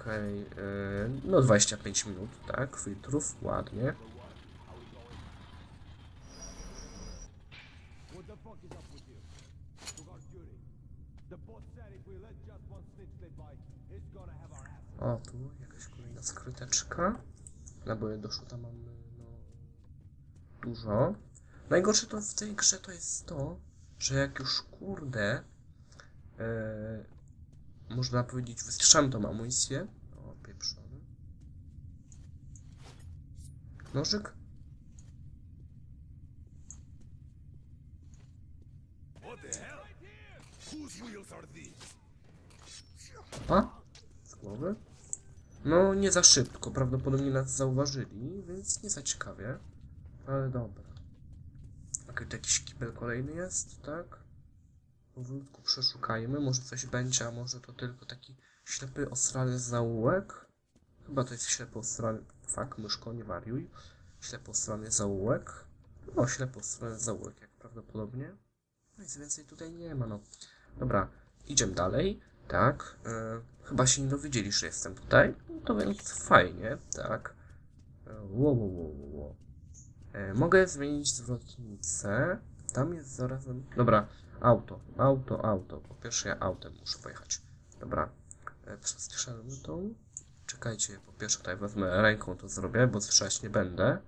Okej, yy, no 25 minut, tak, filtrów, ładnie. O, tu jakaś kolejna skryteczka. Naboje do szuta mamy, no, dużo. Najgorsze to w tej grze to jest to, że jak już kurde, yy, można powiedzieć, wystrzam tą amunicję. O, pieprzony. Nożyk? A? Z głowy? No, nie za szybko. Prawdopodobnie nas zauważyli, więc nie za ciekawie. Ale dobra. Okej, to jakiś kibel kolejny jest, tak? Powolutku przeszukajmy. Może coś będzie, a może to tylko taki ślepy, osrany zaułek? Chyba to jest ślepy, osrany... Fak, myszko, nie wariuj. Ślepy, osrany zaułek. No, ślepy, osrany zaułek, jak prawdopodobnie. No nic więcej tutaj nie ma, no. Dobra, idziemy dalej. Tak. E, chyba się nie dowiedzieli, że jestem tutaj. No to więc fajnie, tak. E, Wo, wo, wo, wo, wo. E, mogę zmienić zwrotnicę. Tam jest zarazem. Dobra, auto, auto, auto. Po pierwsze ja autem muszę pojechać. Dobra. E, przestrzelmy tą. Czekajcie, po pierwsze tutaj wezmę ręką to zrobię, bo strzelać nie będę.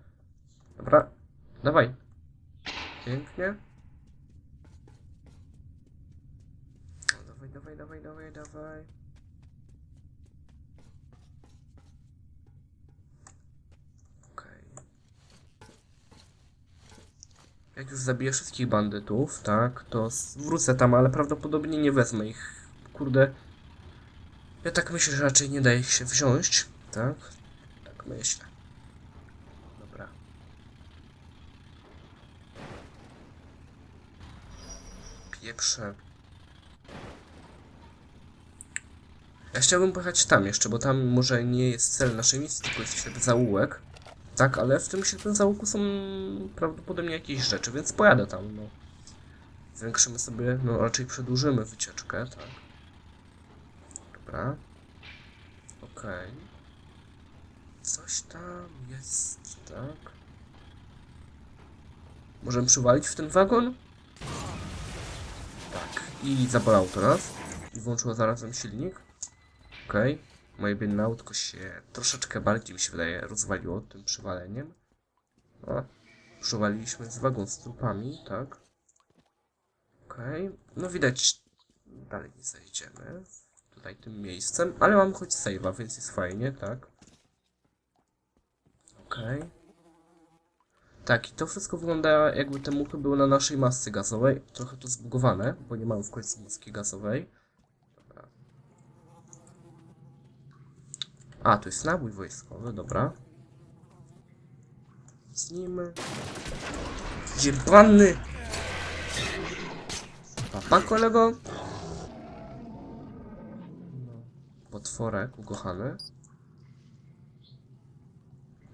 Dobra, dawaj. Pięknie. Dawaj, dawaj, dawaj, dawaj, dawaj. Okej. Jak już zabiję wszystkich bandytów, tak, to wrócę tam, ale prawdopodobnie nie wezmę ich. Kurde. Ja tak myślę, że raczej nie da ich się wziąć, tak? Tak myślę. Dobra. Pieprze. Ja chciałbym pojechać tam jeszcze, bo tam może nie jest cel naszej misji, tylko jest ślepy zaułek. Tak, ale w tym zaułku są prawdopodobnie jakieś rzeczy, więc pojadę tam, no. Zwiększymy sobie, no raczej przedłużymy wycieczkę, tak. Dobra. Okej. Coś tam jest, tak. Możemy przywalić w ten wagon? Tak. I zabolało to nas. I włączyło zarazem silnik. Okej. Moje biedne autko się troszeczkę bardziej, mi się wydaje, rozwaliło tym przywaleniem. O. Przywaliliśmy z wagon z trupami, tak. Okej. No widać, dalej nie zajdziemy. Tutaj tym miejscem, ale mam choć save'a, więc jest fajnie, tak. Okej. Tak, i to wszystko wygląda jakby te muchy były na naszej masce gazowej. Trochę to zbugowane, bo nie mamy w końcu maski gazowej. A, to jest nabój wojskowy, dobra. Z nim... Jebany! Papa, kolego! Potworek ukochany.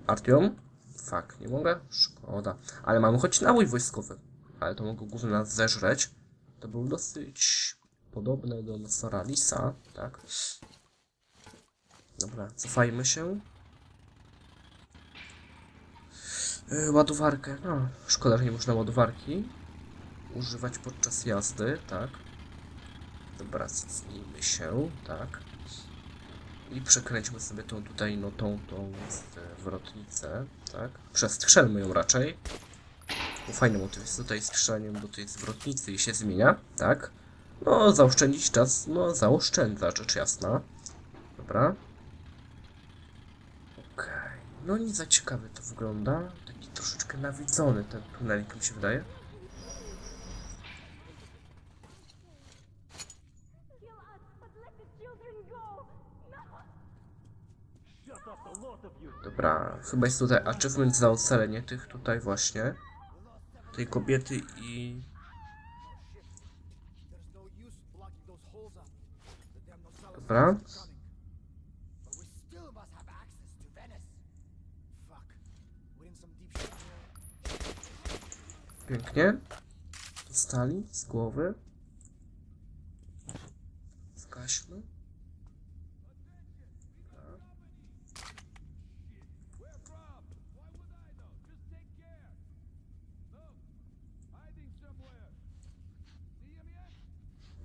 Artiom? Fak, nie mogę? Szkoda. Ale mamy choć nabój wojskowy. Ale to mogło głównie nas zeżreć. To był dosyć podobne do Nosoralisa, tak? Dobra, cofajmy się. Yy, ładowarkę. No, szkoda, że nie można ładowarki używać podczas jazdy, tak? Dobra, cofnijmy się, tak? I przekręćmy sobie tą tutaj, no tą, tą zwrotnicę, tak? Przestrzelmy ją raczej. Bo fajny motyw jest tutaj strzelaniem do tej zwrotnicy i się zmienia, tak? No, zaoszczędzić czas, no zaoszczędza, rzecz jasna. Dobra. No nie za ciekawie to wygląda. Taki troszeczkę nawiedzony ten tunelik mi się wydaje. Dobra, chyba jest tutaj achievement za ocalenie tych tutaj właśnie. Tej kobiety i... There's Pięknie. Dostali z głowy. Zgaśmy.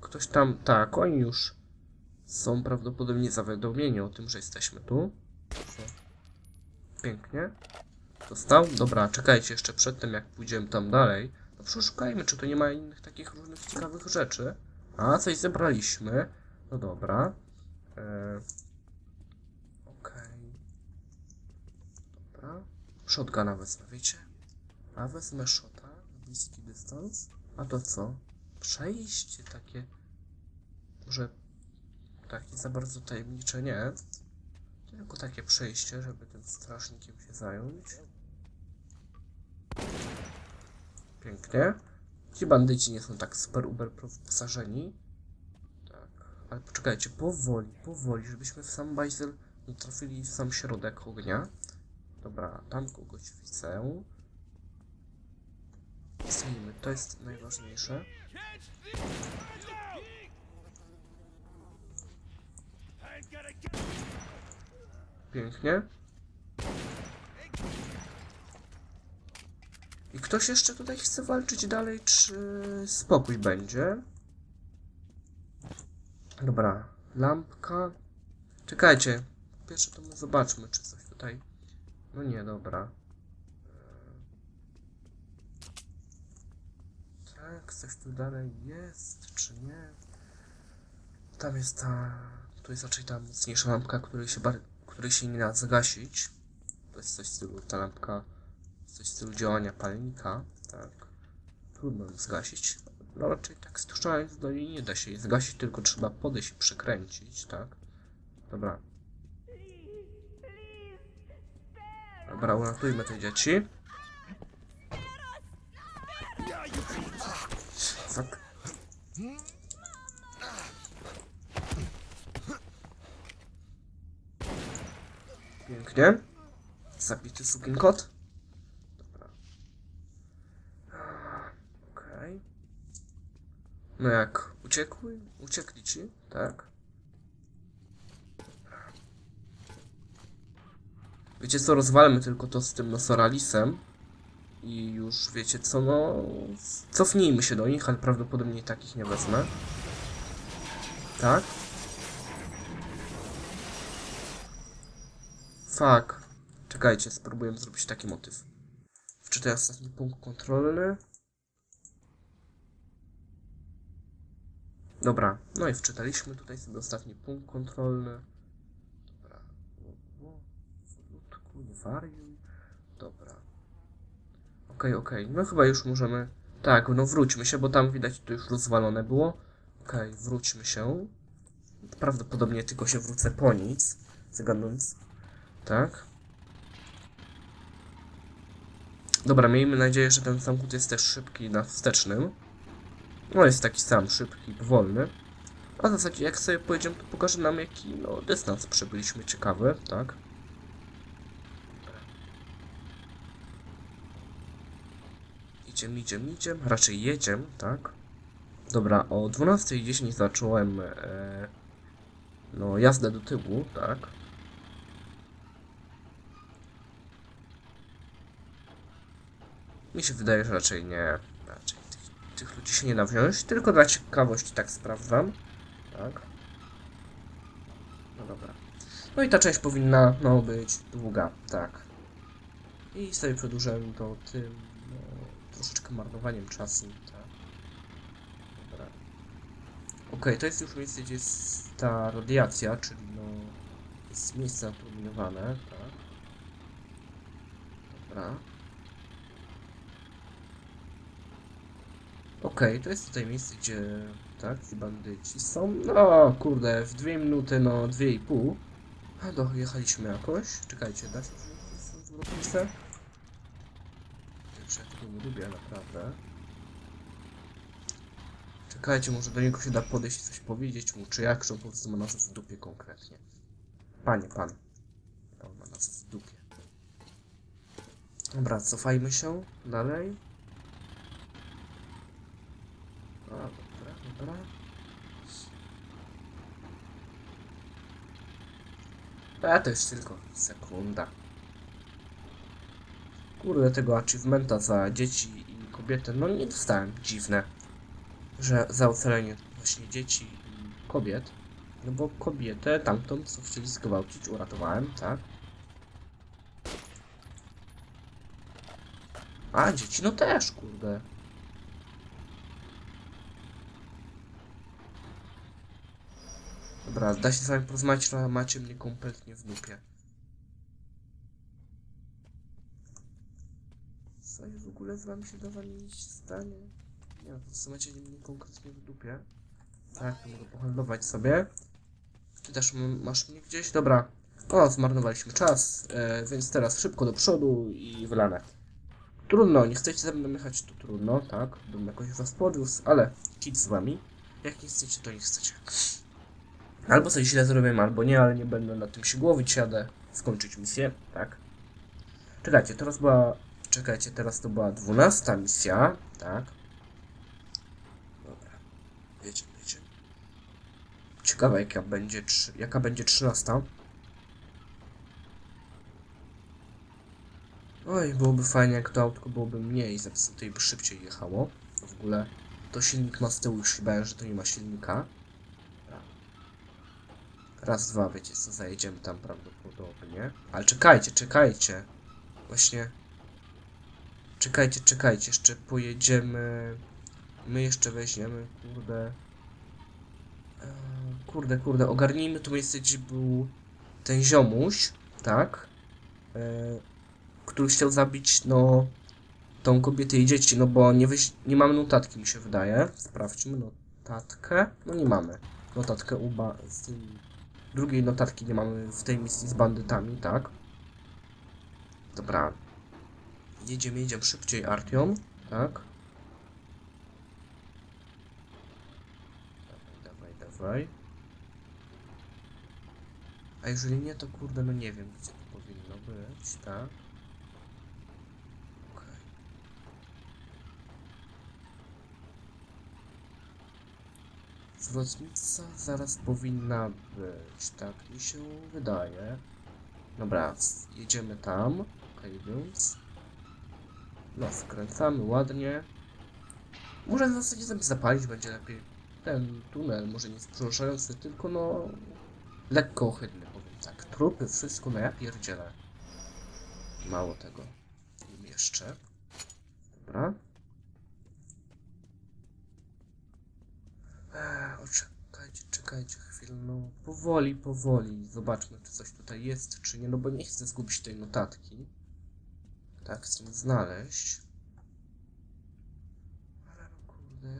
Ktoś tam, tak, oni już są prawdopodobnie zawiadomieni o tym, że jesteśmy tu. Pięknie. Dostał? Dobra, czekajcie jeszcze przed tym, jak pójdziemy tam dalej. No przeszukajmy, czy tu nie ma innych takich różnych ciekawych rzeczy. A, coś zebraliśmy. No dobra. E... Okej. Dobra. Shotguna wezmę, wiecie? A wezmę shota bliski dystans. A to co? Przejście takie... Może... Takie za bardzo tajemnicze nie. Tylko takie przejście, żeby tym strasznikiem się zająć. Pięknie. Ci bandyci nie są tak super uber wyposażeni. Tak. Ale poczekajcie, powoli, powoli, żebyśmy w sam bajzel nie trafili w sam środek ognia. Dobra, tam kogoś widzę. Zajmijmy, to jest najważniejsze. Pięknie. I ktoś jeszcze tutaj chce walczyć dalej, czy spokój będzie? Dobra, lampka. Czekajcie. Pierwsze to my zobaczmy, czy coś tutaj. No nie, dobra. Tak, coś tu dalej jest, czy nie? Tam jest ta. Tu jest raczej ta mocniejsza lampka, której się, bar... której się nie da zagasić. To jest coś w stylu ta lampka. Coś w stylu działania palnika. Tak. Trudno zgasić. No raczej tak strzelając do niej nie da się jej zgasić, tylko trzeba podejść i przekręcić, tak? Dobra. Dobra, uratujmy te dzieci. Fuck. Pięknie. Zabity sukinkot. Dobra. Okej. No jak? Uciekły? Uciekli ci? Tak. Wiecie co, rozwalmy tylko to z tym nosoralisem. I już wiecie co, no... Cofnijmy się do nich, ale prawdopodobnie takich nie wezmę. Tak? Fuck. Czekajcie, spróbuję zrobić taki motyw. Wczytaj ostatni punkt kontrolny. Dobra, no i wczytaliśmy tutaj sobie ostatni punkt kontrolny. Dobra. Wo- wo- Powolutku, nie wariuj. Dobra. Okej, okej. No chyba już możemy... Tak, no wróćmy się, bo tam widać to już rozwalone było. Okej, wróćmy się. Prawdopodobnie tylko się wrócę po nic. Zagadnąc. Tak. Dobra, miejmy nadzieję, że ten samochód jest też szybki na wstecznym. No jest taki sam, szybki, powolny. A w zasadzie jak sobie pojedziemy, to pokaże nam jaki no, dystans przebyliśmy ciekawy, tak? Idziemy, idziemy, idziemy. Raczej jedziemy, tak? Dobra, o 12.10 zacząłem e, no, jazdę do tyłu, tak? Mi się wydaje, że raczej nie. Tych, ludzi się nie da wziąć. Tylko dla ciekawości tak sprawdzam. Tak. No dobra. No i ta część powinna no, być długa, tak. I sobie przedłużyłem to tym no, troszeczkę marnowaniem czasu, tak. Dobra. Okej, to jest już miejsce, gdzie jest ta radiacja, czyli no jest miejsce naprominowane, tak. Dobra. Okej, to jest tutaj miejsce, gdzie tak, ci bandyci są. No, kurde, w dwie minuty, no, dwie i pół. A dojechaliśmy jakoś. Czekajcie, da się z zwrotnicę? Pierwsze, ja tego nie lubię, naprawdę. Czekajcie, może do niego się da podejść i coś powiedzieć mu, czy jak, czy on po prostu ma nas w dupie konkretnie. Panie, pan. On ma nas w dupie. Dobra, cofajmy się dalej. A, dobra, dobra. A to jest tylko sekunda. Kurde, tego achievementa za dzieci i kobiety, no nie dostałem. Dziwne, że za ocalenie właśnie dzieci i kobiet. No bo kobietę tamtą, co chcieli zgwałcić, uratowałem, tak? A, dzieci no też, kurde. Dobra, da się z wami porozmawiać, ale macie mnie kompletnie w dupie. Co w ogóle z wami się da wami stanie? Nie, po prostu macie mnie konkretnie w dupie. Tak, to mogę pohandlować sobie. Ty też masz mnie gdzieś? Dobra. O, zmarnowaliśmy czas, e, więc teraz szybko do przodu i wylane. Trudno, nie chcecie ze mną jechać, to trudno, tak? Bym jakoś was podwiózł, ale kit z wami. Jak nie chcecie, to nie chcecie. Albo coś źle zrobiłem, albo nie, ale nie będę na tym się głowić, jadę skończyć misję, tak? Czekajcie, teraz była... Czekajcie, teraz to była dwunasta misja, tak? Dobra. Wiecie, wiecie. Ciekawe jaka będzie, jaka będzie trzynasta. Oj, byłoby fajnie jak to autko byłoby mniej zepsute i by szybciej jechało. W ogóle to silnik ma z tyłu, już bałem, że to nie ma silnika. Raz, dwa, wiecie co, zajedziemy tam prawdopodobnie. Ale czekajcie, czekajcie. Właśnie... Czekajcie, czekajcie, jeszcze pojedziemy... My jeszcze weźmiemy, kurde... Eee, Kurde, kurde, ogarnijmy to miejsce, gdzie był ten ziomuś, tak? Eee, który chciał zabić, no... Tą kobietę i dzieci, no bo nie, wyś... nie mamy notatki, mi się wydaje. Sprawdźmy notatkę. No nie mamy. Notatkę uba z Drugiej notatki nie mamy w tej misji z bandytami, tak? Dobra. Jedziemy, jedziemy szybciej Artiom, tak? Dawaj, dawaj, dawaj. A jeżeli nie, to kurde, no nie wiem, gdzie to powinno być, tak? Zwrotnica zaraz powinna być, tak mi się wydaje. Dobra, jedziemy tam. Okej, więc. No, skręcamy ładnie. Może w zasadzie zapalić będzie lepiej. Ten tunel może nie jest tylko no... Lekko ohydny, powiem tak. Trupy, wszystko, no ja pierdzielę. Mało tego. Im jeszcze. Dobra. Czekajcie, czekajcie chwilę, no powoli, powoli. Zobaczmy, czy coś tutaj jest, czy nie, no bo nie chcę zgubić tej notatki. Tak, chcę znaleźć. Ale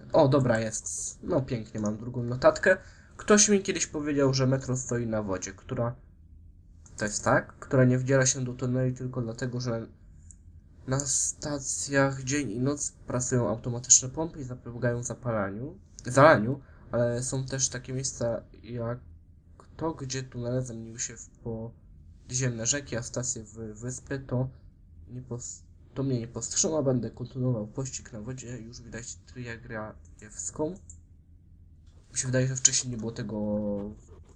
no. O, dobra, jest. No pięknie, mam drugą notatkę. Ktoś mi kiedyś powiedział, że metro stoi na wodzie, która... To jest tak? Która nie wdziera się do tuneli tylko dlatego, że na stacjach dzień i noc pracują automatyczne pompy i zapobiegają zapalaniu, zalaniu, ale są też takie miejsca jak to, gdzie tunele zamieniły się w podziemne rzeki, a stacje w wyspy, to, nie to mnie nie postrzeżą, a będę kontynuował pościg na wodzie. Już widać tryję grajewską. Mi się wydaje, że wcześniej nie było tego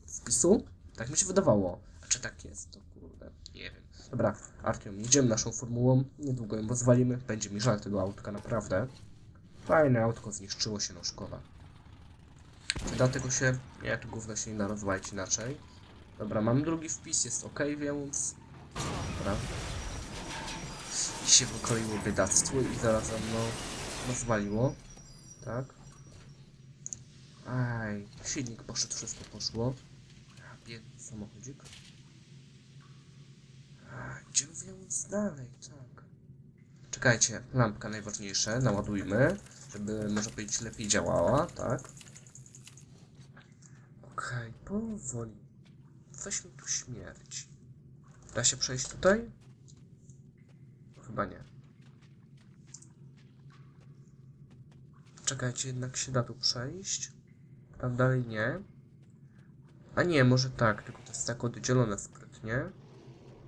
wpisu. Tak mi się wydawało. A czy tak jest, to kurde, nie wiem. Dobra, Artiom, jedziemy naszą formułą. Niedługo ją rozwalimy. Będzie mi żal tego autka, naprawdę. Fajne autko, zniszczyło się, no szkoda. Dlatego się... Tu gówno się nie da rozwalić inaczej. Dobra, mam drugi wpis, jest ok, więc... Dobra. I się wykroiło biedactwo i zaraz za mną rozwaliło. Tak. Aj, silnik poszedł, wszystko poszło. A, biedny samochodzik. A, idziemy więc dalej, tak. Czekajcie, lampka najważniejsze, naładujmy, żeby może powiedzieć lepiej działała, tak. Okej, powoli. Coś mi tu śmierci. Da się przejść tutaj? Chyba nie. Czekajcie, jednak się da tu przejść. Tam dalej nie. A nie, może tak, tylko to jest tak oddzielone sprytnie.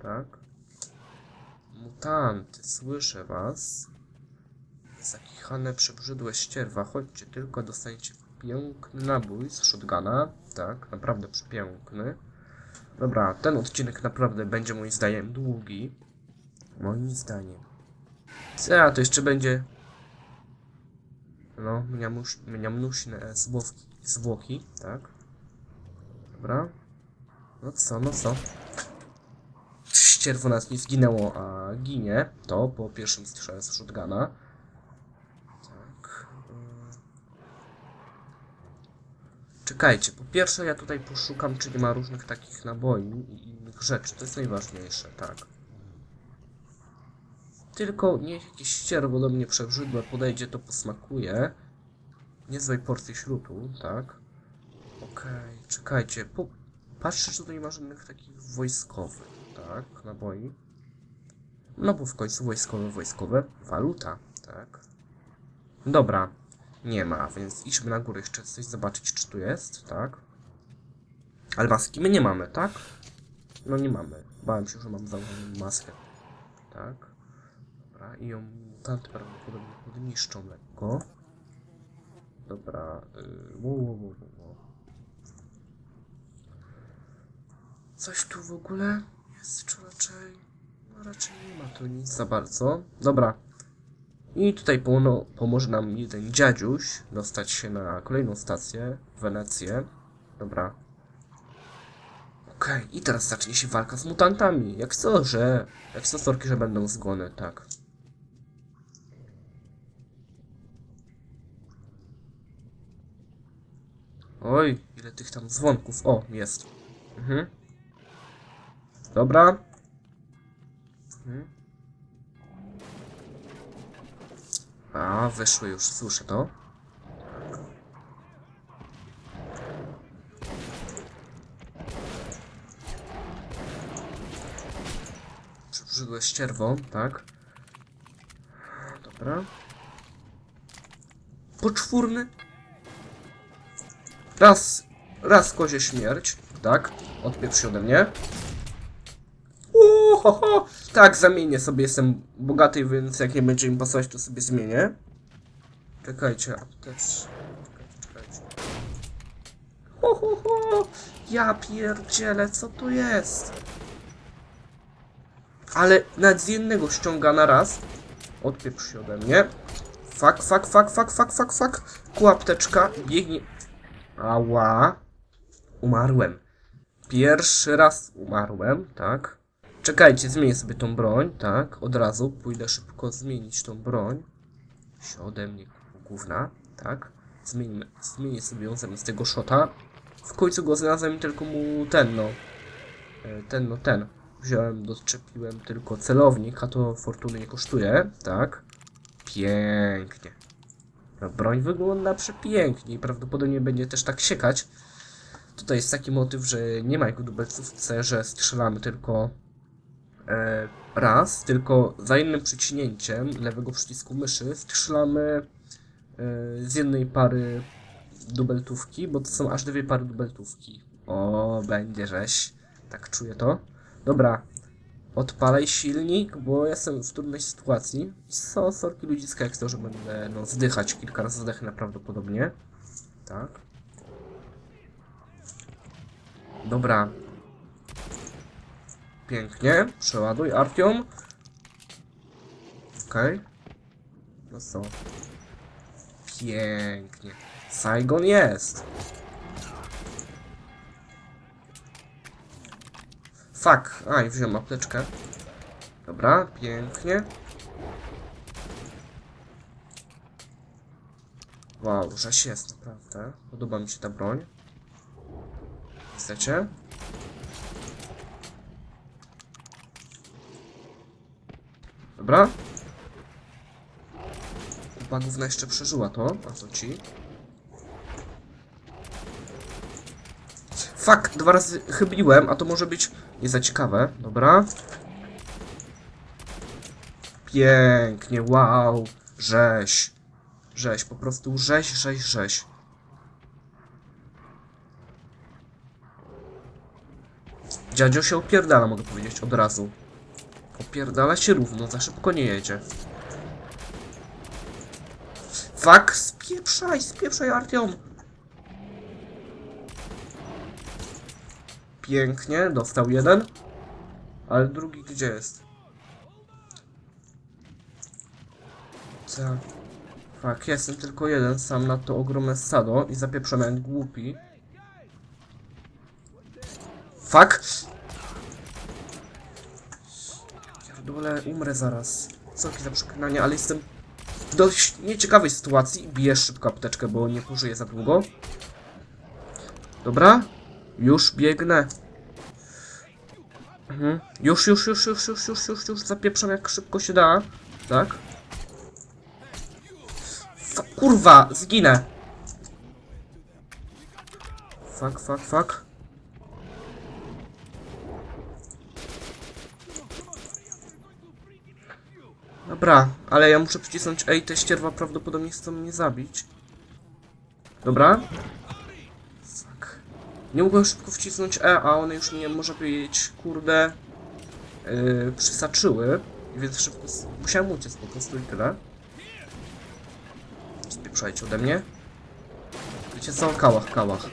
Tak. Mutanty, słyszę was. Zakichane, przebrzydłe ścierwa, chodźcie tylko, dostaniecie piękny nabój z shotguna. Tak, naprawdę przepiękny. Dobra, ten odcinek naprawdę będzie moim zdaniem długi. Moim zdaniem. Co, to jeszcze będzie... No, mniamuś- zwłoki, tak? Dobra. No co, no co? Ścierwo nas nie zginęło, a ginie. To po pierwszym strzale z shotguna. Tak. mm. Czekajcie, po pierwsze ja tutaj poszukam, czy nie ma różnych takich naboi i innych rzeczy. To jest najważniejsze, tak. Tylko niech jakieś ścierwo do mnie przebrzydłe podejdzie, to posmakuje. Niezłej porcji śrutu, tak. Okej, czekajcie, po... patrzę, czy tutaj nie ma żadnych takich wojskowych, tak, naboi. No bo w końcu wojskowe, wojskowe, waluta, tak. Dobra, nie ma, więc idźmy na górę jeszcze coś zobaczyć, czy tu jest, tak. Ale maski my nie mamy, tak? No nie mamy. Bałem się, że mam założoną maskę. Tak. Dobra, i ją mutanty prawdopodobnie podniszczą lekko. Dobra, yy, wo. Coś tu w ogóle jest, czy raczej... No raczej nie ma tu nic za bardzo. Dobra. I tutaj pomo pomoże nam jeden dziadziuś dostać się na kolejną stację, Wenecję. Dobra. Okej, i teraz zacznie się walka z mutantami. Jak co, że... Jak co sorki, że będą zgony, tak. Oj, ile tych tam dzwonków. O, jest. Mhm. Dobra. Mhm. A, wyszły już, słyszę to. Przybrzydłe ścierwo, tak. Dobra. Poczwórny. Raz, raz kozie śmierć, tak. Odpieprz się ode mnie. Ho, ho. Tak, zamienię sobie, jestem bogaty, więc jak nie będzie im pasować, to sobie zmienię. Czekajcie, aptecz... Czekajcie, czekajcie. Ho, ho, ho. Ja pierdzielę, co to jest? Ale nawet z jednego ściąga na raz. Odpieprz się ode mnie. Fak, fak, fak, fak, fak, fak, fak. Ku apteczka, biegnie. Ała. Umarłem. Pierwszy raz umarłem, tak. Czekajcie, zmienię sobie tą broń, tak. Od razu pójdę szybko zmienić tą broń. Się ode mnie główna, tak. Zmienimy, zmienię sobie ją zamiast tego shota. W końcu go znalazłem tylko mu ten, no. E, Ten, no ten. Wziąłem, doczepiłem tylko celownik, a to fortuny nie kosztuje, tak. Pięknie. No, broń wygląda przepięknie i prawdopodobnie będzie też tak siekać. Tutaj jest taki motyw, że nie ma jak w dubelcówce, że strzelamy tylko raz, tylko za jednym przyciśnięciem lewego przycisku myszy strzelamy e, z jednej pary dubeltówki, bo to są aż dwie pary dubeltówki. O, będzie rzeź. Tak czuję to. Dobra. Odpalaj silnik, bo jestem w trudnej sytuacji. So, sorki ludziska, jak to, że będę no, zdychać. Kilka razy zdechnę prawdopodobnie. Tak. Dobra. Pięknie. Przeładuj, Artiom. Okej. No co? Pięknie. Saigon jest. Fuck. A, i wziąłem apteczkę. Dobra, pięknie. Wow, rzeź jest naprawdę. Podoba mi się ta broń. Chcecie? Dobra. Kupa gówna jeszcze przeżyła to. A co ci? Fuck, dwa razy chybiłem, a to może być nie za ciekawe. Dobra. Pięknie, wow. Rzeź. Rzeź, po prostu rzeź, rzeź, rzeź. Dziadzio się opierdala, mogę powiedzieć, od razu. Opierdala się równo, za szybko nie jedzie. Fuck, spieprzaj, spieprzaj, Artiom. Pięknie, dostał jeden. Ale drugi gdzie jest? Tak. Fak, jestem tylko jeden sam na to ogromne stado i zapieprzam jak głupi. Fak! Pierdolę, umrę zaraz. Co za przeklinanie, ale jestem w dość nieciekawej sytuacji i biję szybko apteczkę, bo nie pożyję za długo. Dobra, już biegnę. Mhm. Już, już, już, już, już, już, już, już zapieprzam jak szybko się da. Tak? Fa kurwa, zginę. Fuck, fuck, fuck. Dobra, ale ja muszę przycisnąć Ej, te ścierwa prawdopodobnie chcą mnie zabić. Dobra. Fuck. Nie mogłem szybko wcisnąć E, a one już mnie, może powiedzieć, kurde, yy, przysaczyły. Więc szybko musiałem uciec po prostu i tyle. Spieprzajcie ode mnie. Wiecie co? Kałach, kałach.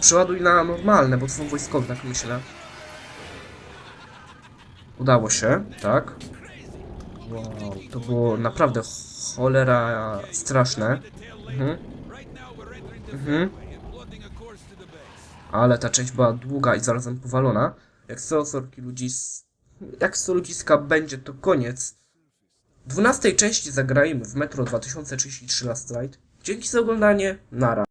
Przeładuj na normalne, bo to są wojskowe, tak myślę. Udało się, tak. Wow, to było naprawdę cholera straszne. Mhm. Mhm. Ale ta część była długa i zarazem powalona. Jak co sorki ludzis... Jak co ludziska będzie, to koniec. W 12 części zagrajmy w Metro 2033 Last Light. Dzięki za oglądanie. Nara.